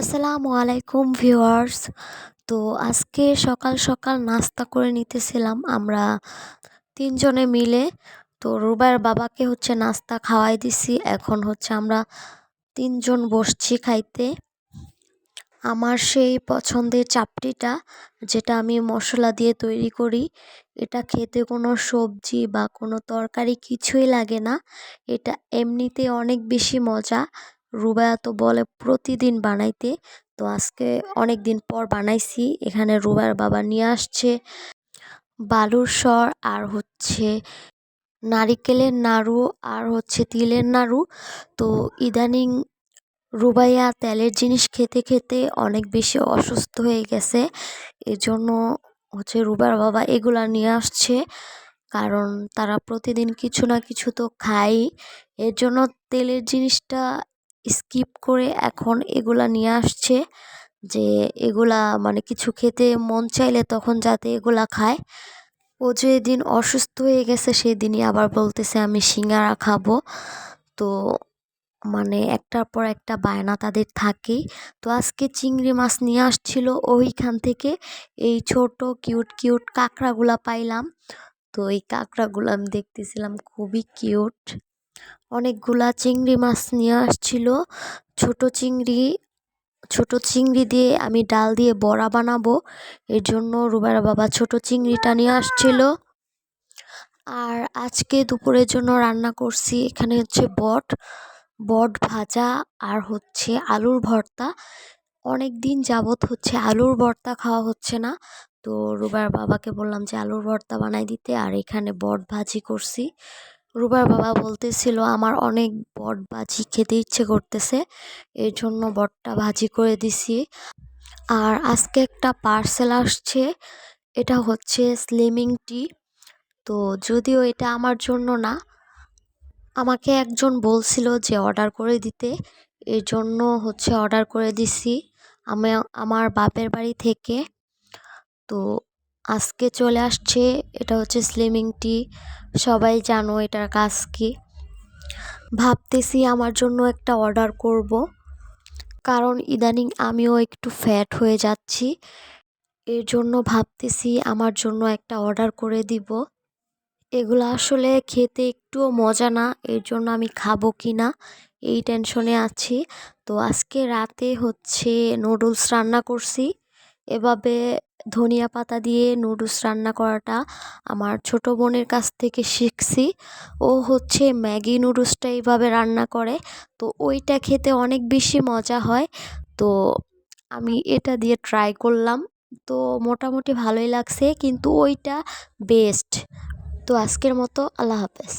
আসসালামু আলাইকুম ভিউয়ার্স। তো আজকে সকাল সকাল নাস্তা করে নিতেছিলাম আমরা তিনজনে মিলে। তো রুবার বাবাকে হচ্ছে নাস্তা খাওয়াই দিছি। এখন হচ্ছে আমরা তিনজন বসছি খাইতে। আমার সেই পছন্দের চাপটিটা, যেটা আমি মশলা দিয়ে তৈরি করি, এটা খেতে কোনো সবজি বা কোনো তরকারি কিছুই লাগে না। এটা এমনিতে অনেক বেশি মজা। রুবায়া তো বলে প্রতিদিন বানাইতে। তো আজকে অনেক দিন পর বানাইছি। এখানে রুবার বাবা নিয়ে আসছে বালুর স্বর আর হচ্ছে নারিকেলের নাড়ু, আর হচ্ছে তিলের নাড়ু। তো ইদানিং রুবাইয়া তেলের জিনিস খেতে খেতে অনেক বেশি অসুস্থ হয়ে গেছে। এজন্য হচ্ছে রুবার বাবা এগুলা নিয়ে আসছে। কারণ তারা প্রতিদিন কিছু না কিছু তো খায়। এর জন্য তেলের জিনিসটা স্কিপ করে এখন এগুলা নিয়ে আসছে যে এগুলা মানে কিছু খেতে মন চাইলে তখন যাতে এগুলা খায়। ও যেদিন অসুস্থ হয়ে গেছে সেদিনই আবার বলতেছে, আমি সিঙ্গারা খাব। তো মানে একটার পর একটা বায়না তাদের থাকেই। তো আজকে চিংড়ি মাছ নিয়ে আসছিল, ওইখান থেকে এই ছোট কিউট কিউট কাঁকড়াগুলা পাইলাম। তো এই কাঁকড়াগুলো আমি দেখতেছিলাম খুবই কিউট। অনেকগুলা চিংড়ি মাছ নিয়ে আসছিল। ছোট চিংড়ি ছোট চিংড়ি দিয়ে আমি ডাল দিয়ে বড়া বানাবো। এর জন্য রুবারা বাবা ছোট চিংড়িটা নিয়ে আসছিল। আর আজকে দুপুরের জন্য রান্না করছি এখানে হচ্ছে বট। বট ভাজা আর হচ্ছে আলুর ভর্তা। অনেক দিন যাবৎ হচ্ছে আলুর ভর্তা খাওয়া হচ্ছে না। তো রুবার বাবাকে বললাম যে আলুর ভর্তা বানাই দিতে। আর এখানে বট ভাজি করছি। রুবার বাবা বলতেছিল, আমার অনেক বট ভাজি খেতে ইচ্ছে করতেছে এর জন্য বটটা ভাজি করে দিছি। আর আজকে একটা পার্সেল আসছে, এটা হচ্ছে স্লিমিং টি। তো যদিও এটা আমার জন্য না, আমাকে একজন বলছিল যে অর্ডার করে দিতে এর জন্য হচ্ছে অর্ডার করে দিছি। আমি, আমার বাপের বাড়ি থেকে। তো আজকে চলে আসছে, এটা হচ্ছে স্লিমিং টি সবাই জানো এটার কাজ কি। ভাবতেছি আমার জন্য একটা অর্ডার করব। কারণ ইদানিং আমিও একটু ফ্যাট হয়ে যাচ্ছি। এর জন্য ভাবতেছি আমার জন্য একটা অর্ডার করে দিব। এগুলো আসলে খেতে একটুও মজা না, এর জন্য আমি খাব কি না এই টেনশনে আছি। তো আজকে রাতে হচ্ছে নুডলস রান্না করছি। এভাবে ধনিয়া পাতা দিয়ে নুডলস রান্না করাটা আমার ছোট বোনের কাছ থেকে শিখছি। ও হচ্ছে ম্যাগি নুডলসটা এইভাবে রান্না করে। তো ওইটা খেতে অনেক বেশি মজা হয়। তো আমি এটা দিয়ে ট্রাই করলাম। তো মোটামুটি ভালোই লাগছে, কিন্তু ওইটা বেস্ট তো আজকের মতো আল্লাহ হাফেজ।